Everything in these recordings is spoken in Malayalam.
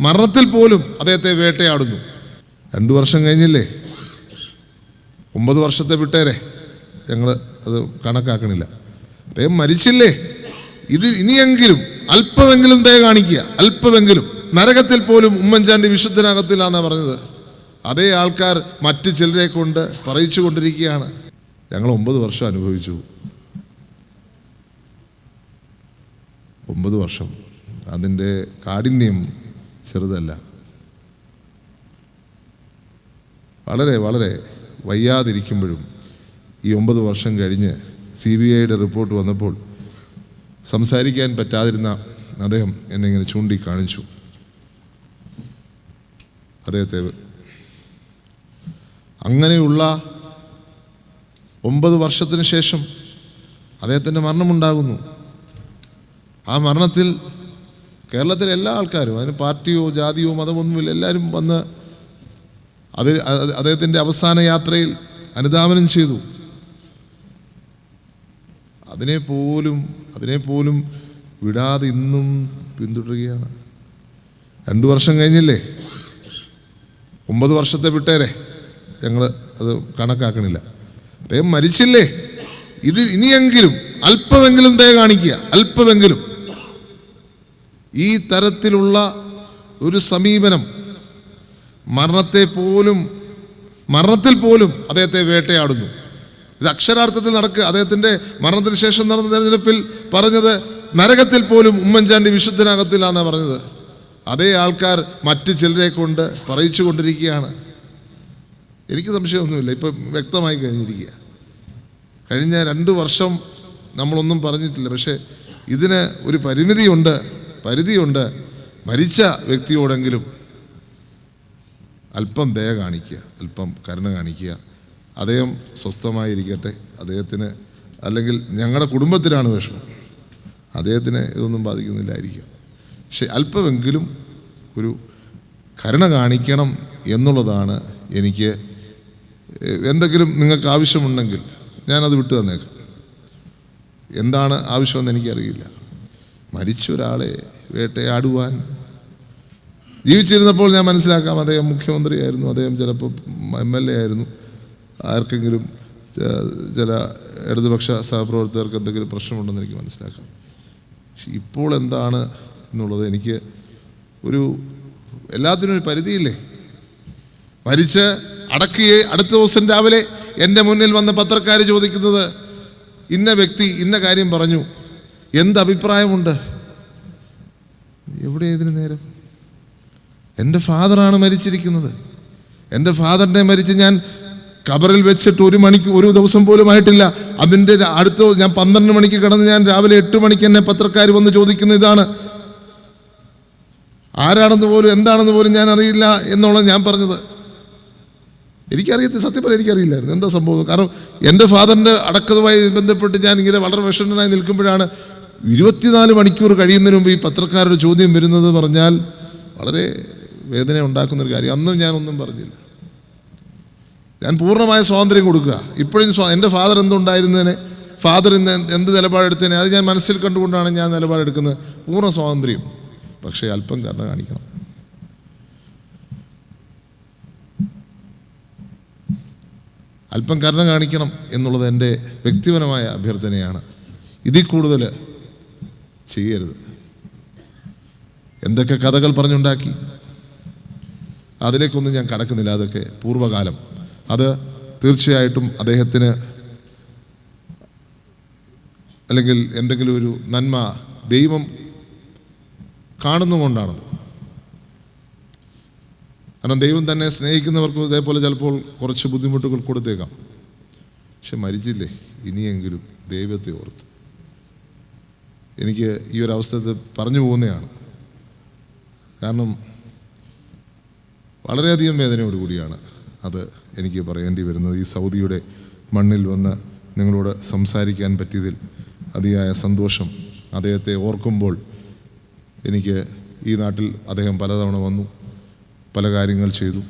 മരണത്തിൽ പോലും അദ്ദേഹത്തെ വേട്ടയാടുന്നു. രണ്ട് വർഷം കഴിഞ്ഞില്ലേ? ഒമ്പത് വർഷത്തെ വിട്ടേരെ. ഞങ്ങൾ അത് കണക്കാക്കണില്ല. അദ്ദേഹം മരിച്ചില്ലേ? ഇത് ഇനിയെങ്കിലും അല്പമെങ്കിലും ദയ കാണിക്കുക. അല്പമെങ്കിലും. നരകത്തിൽ പോലും ഉമ്മൻചാണ്ടി വിശുദ്ധനകത്തിലാന്നാണ് പറഞ്ഞത്. അതേ ആൾക്കാർ മറ്റ് ചിലരെ കൊണ്ട് പറയിച്ചു കൊണ്ടിരിക്കുകയാണ്. ഞങ്ങൾ ഒമ്പത് വർഷം അനുഭവിച്ചു. ഒമ്പത് വർഷം. അതിന്റെ കാഠിന്യം ചെറുതല്ല. വളരെ വളരെ വയ്യാതിരിക്കുമ്പോഴും ഈ ഒമ്പത് വർഷം കഴിഞ്ഞ് സി ബി ഐയുടെ റിപ്പോർട്ട് വന്നപ്പോൾ സംസാരിക്കാൻ പറ്റാതിരുന്ന അദ്ദേഹം എന്നെ ഇങ്ങനെ ചൂണ്ടിക്കാണിച്ചു. അദ്ദേഹത്തെ അങ്ങനെയുള്ള ഒമ്പത് വർഷത്തിന് ശേഷം അദ്ദേഹത്തിന്റെ മരണമുണ്ടാകുന്നു. ആ മരണത്തിൽ കേരളത്തിലെ എല്ലാ ആൾക്കാരും അതിന് പാർട്ടിയോ ജാതിയോ മതമൊന്നുമില്ല എല്ലാവരും വന്ന് അത് അദ്ദേഹത്തിന്റെ അവസാന യാത്രയിൽ അനുധാവനം ചെയ്തു. അതിനെപ്പോലും അതിനെപ്പോലും വിടാതെ ഇന്നും പിന്തുടരുകയാണ്. രണ്ടു വർഷം കഴിഞ്ഞില്ലേ? ഒമ്പത് വർഷത്തെ വിട്ടേരെ. ഞങ്ങൾ അത് കണക്കാക്കണില്ല. അദ്ദേഹം മരിച്ചില്ലേ? ഇത് ഇനിയെങ്കിലും അല്പമെങ്കിലും ദയ കാണിക്കുക അല്പമെങ്കിലും. ഈ തരത്തിലുള്ള ഒരു സമീപനം മരണത്തെ പോലും മരണത്തിൽ പോലും അദ്ദേഹത്തെ വേട്ടയാടുന്നു. ഇത് അക്ഷരാർത്ഥത്തിൽ നടക്കുക അദ്ദേഹത്തിന്റെ മരണത്തിന് ശേഷം നടന്ന തെരഞ്ഞെടുപ്പിൽ പറഞ്ഞത് നരകത്തിൽ പോലും ഉമ്മൻചാണ്ടി വിശുദ്ധനകത്തിലാന്നാണ് പറഞ്ഞത്. അതേ ആൾക്കാർ മറ്റ് ചിലരെ കൊണ്ട് പറയിച്ചു കൊണ്ടിരിക്കുകയാണ്. എനിക്ക് സംശയമൊന്നുമില്ല ഇപ്പം വ്യക്തമായി കഴിഞ്ഞിരിക്കുക. കഴിഞ്ഞ രണ്ട് വർഷം നമ്മളൊന്നും പറഞ്ഞിട്ടില്ല പക്ഷേ ഇതിന് ഒരു പരിമിതിയുണ്ട്. പരിധിയുണ്ട്. മരിച്ച വ്യക്തിയോടെങ്കിലും അല്പം ദയ കാണിക്കുക അല്പം കരുണ കാണിക്കുക. അദ്ദേഹം സ്വസ്ഥമായിരിക്കട്ടെ. അദ്ദേഹത്തിന് അല്ലെങ്കിൽ ഞങ്ങളുടെ കുടുംബത്തിലാണ് വിഷമം. അദ്ദേഹത്തിന് ഇതൊന്നും ബാധിക്കുന്നില്ലായിരിക്കും. പക്ഷെ അല്പമെങ്കിലും ഒരു കരുണ കാണിക്കണം എന്നുള്ളതാണ് എനിക്ക് എന്തെങ്കിലും നിങ്ങൾക്ക് ആവശ്യമുണ്ടെങ്കിൽ ഞാനത് വിട്ടു തന്നേക്കാം. എന്താണ് ആവശ്യമെന്ന് എനിക്കറിയില്ല. മരിച്ച ഒരാളെ വേട്ടയാടുവാൻ ജീവിച്ചിരുന്നപ്പോൾ ഞാൻ മനസ്സിലാക്കാം അദ്ദേഹം മുഖ്യമന്ത്രിയായിരുന്നു അദ്ദേഹം ചിലപ്പോൾ എം എൽ എ ആയിരുന്നു. ആർക്കെങ്കിലും ചില ഇടതുപക്ഷ സഹപ്രവർത്തകർക്ക് എന്തെങ്കിലും പ്രശ്നമുണ്ടെന്ന് എനിക്ക് മനസ്സിലാക്കാം. പക്ഷെ ഇപ്പോൾ എന്താണ് എന്നുള്ളത് എനിക്ക് ഒരു എല്ലാത്തിനും ഒരു പരിധിയില്ലേ? മരിച്ച് അടക്കുകയെ അടുത്ത ദിവസം രാവിലെ എന്റെ മുന്നിൽ വന്ന പത്രക്കാർ ചോദിക്കുന്നത് ഇന്ന വ്യക്തി ഇന്ന കാര്യം പറഞ്ഞു എന്ത് അഭിപ്രായമുണ്ട്? എവിടെ ഇതിന് നേരം? എന്റെ ഫാദറാണ് മരിച്ചിരിക്കുന്നത്. എന്റെ ഫാദറിനെ മരിച്ച് ഞാൻ കബറിൽ വെച്ചിട്ട് ഒരു മണിക്ക് ഒരു ദിവസം പോലും ആയിട്ടില്ല. അതിന്റെ അടുത്ത് ഞാൻ പന്ത്രണ്ട് മണിക്ക് കിടന്ന് ഞാൻ രാവിലെ എട്ട് മണിക്ക് എന്നെ പത്രക്കാർ വന്ന് ചോദിക്കുന്ന ഇതാണ്. ആരാണെന്ന് പോലും എന്താണെന്ന് പോലും ഞാൻ അറിയില്ല എന്നുള്ള ഞാൻ പറഞ്ഞത്. എനിക്കറിയത്തില്ല സത്യം പറയാൻ എനിക്കറിയില്ലായിരുന്നു. എന്താ സംഭവം? കാരണം എന്റെ ഫാദറിന്റെ അടക്കതുമായി ബന്ധപ്പെട്ട് ഞാൻ ഇങ്ങനെ വളരെ വിഷണ്ണനായി നിൽക്കുമ്പോഴാണ് ഇരുപത്തിനാല് മണിക്കൂർ കഴിയുന്നതിന് മുമ്പ് ഈ പത്രക്കാരുടെ ചോദ്യം വരുന്നത് പറഞ്ഞാൽ വളരെ വേദന ഉണ്ടാക്കുന്നൊരു കാര്യം. അന്നും ഞാനൊന്നും പറഞ്ഞില്ല. ഞാൻ പൂർണമായ സ്വാതന്ത്ര്യം കൊടുക്കുക. ഇപ്പോഴും എന്റെ ഫാദർ എന്തുണ്ടായിരുന്നതിന് ഫാദർ ഇന്ന് എന്ത് എന്ത് നിലപാടെടുത്തതിനെ അത് ഞാൻ മനസ്സിൽ കണ്ടുകൊണ്ടാണ് ഞാൻ നിലപാടെടുക്കുന്നത്. പൂർണ സ്വാതന്ത്ര്യം. പക്ഷേ അല്പം കരുണ കാണിക്കണം. അല്പം കരുണ കാണിക്കണം എന്നുള്ളത് എന്റെ വ്യക്തിപരമായ അഭ്യർത്ഥനയാണ്. ഇതിൽ കൂടുതൽ ചെയ്യരുത്. എന്തൊക്കെ കഥകൾ പറഞ്ഞുണ്ടാക്കി? അതിലേക്കൊന്നും ഞാൻ കടക്കുന്നില്ല. അതൊക്കെ പൂർവകാലം. അത് തീർച്ചയായിട്ടും അദ്ദേഹത്തിന് അല്ലെങ്കിൽ എന്തെങ്കിലും ഒരു നന്മ ദൈവം കാണുന്നുകൊണ്ടാണത് കാരണം ദൈവം തന്നെ സ്നേഹിക്കുന്നവർക്ക് ഇതേപോലെ ചിലപ്പോൾ കുറച്ച് ബുദ്ധിമുട്ടുകൾ കൊടുത്തേക്കാം. പക്ഷെ മരിച്ചില്ലേ? ഇനിയെങ്കിലും ദൈവത്തെ ഓർത്ത് എനിക്ക് ഈ ഒരു അവസ്ഥ പറഞ്ഞു പോകുന്നതാണ്. കാരണം വളരെയധികം വേദനയോട് കൂടിയാണ് അത് എനിക്ക് പറയേണ്ടി വരുന്നത്. ഈ സൗദിയുടെ മണ്ണിൽ വന്ന് നിങ്ങളോട് സംസാരിക്കാൻ പറ്റിയതിൽ അതിയായ സന്തോഷം അദ്ദേഹത്തെ ഓർക്കുമ്പോൾ എനിക്ക് ഈ നാട്ടിൽ അദ്ദേഹം പലതവണ വന്നു പല കാര്യങ്ങൾ ചെയ്തു.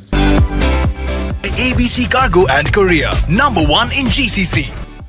ABC Cargo and Korea, number one in GCC.